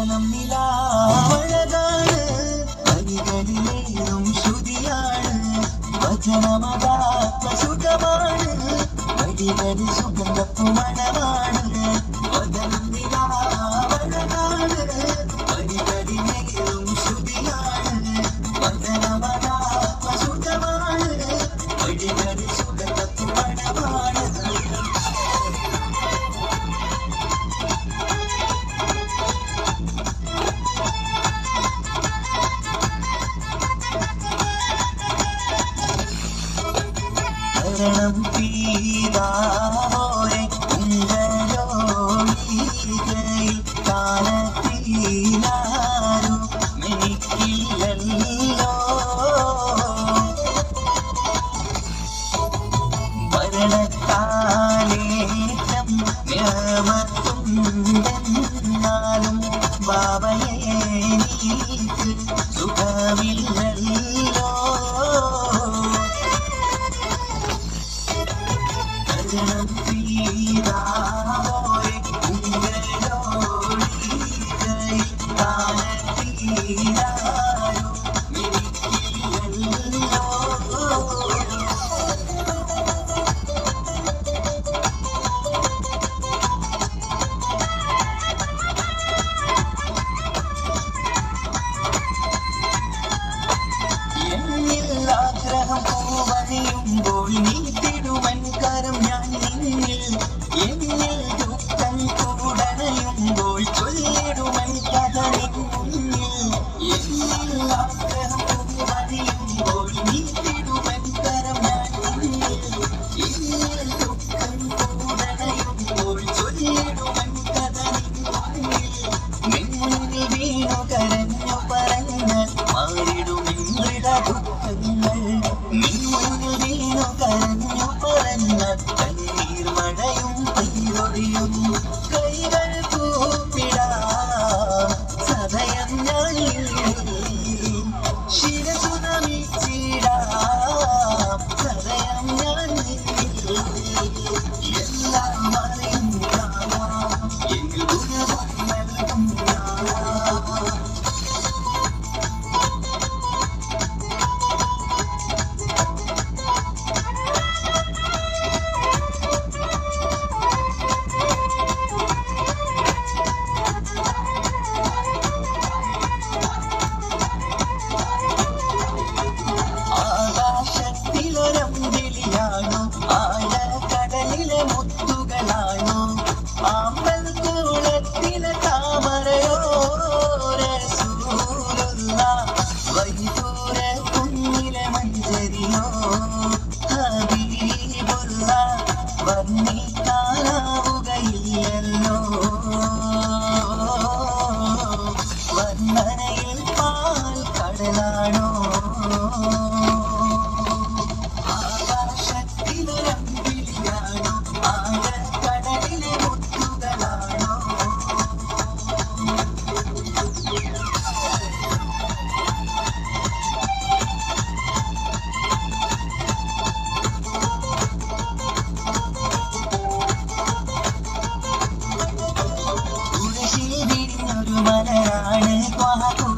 மௌனம் நிலா அழகான அடிகளிலேறும் சுதியாடு வச்சனமதா சுகமாடு அடிகடி മരണത്താലേറ്റം വ്യാമത്തുണ്ടെന്നാലും ബാബയെ നീക്ക് സുഖമില്ലല്ലോ. ജനം തീരാ Welcome.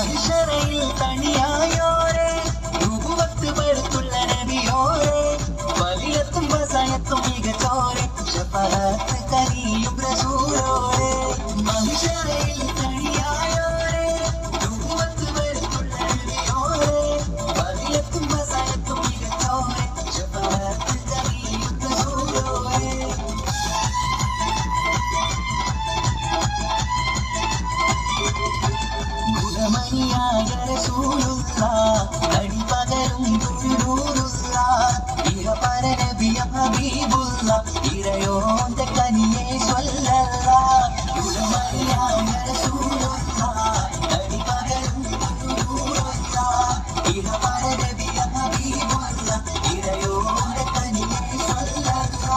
മഹിഷറയിൽ തണിയായോരെ രൂപത്ത് പെടുത്തുള്ള നബിയോരെ വലിയത്തും വസയത്തും മികച്ചോരെ. റസൂലുള്ള ഇരയോന്റെ കനിയെ സ്വല്ലല്ല ഉലമറിയായ റസൂലുള്ള നടി പകരും റസൂലുള്ള ഇഹപര നബിയ ഹബീബുള്ള ഇരയോന്റെ കനിയെ സ്വല്ലല്ല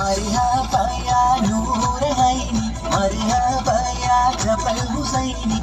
മർഹബയ നൂർ ഹൈനി മർഹബയ ജബൽ ഹുസൈനി.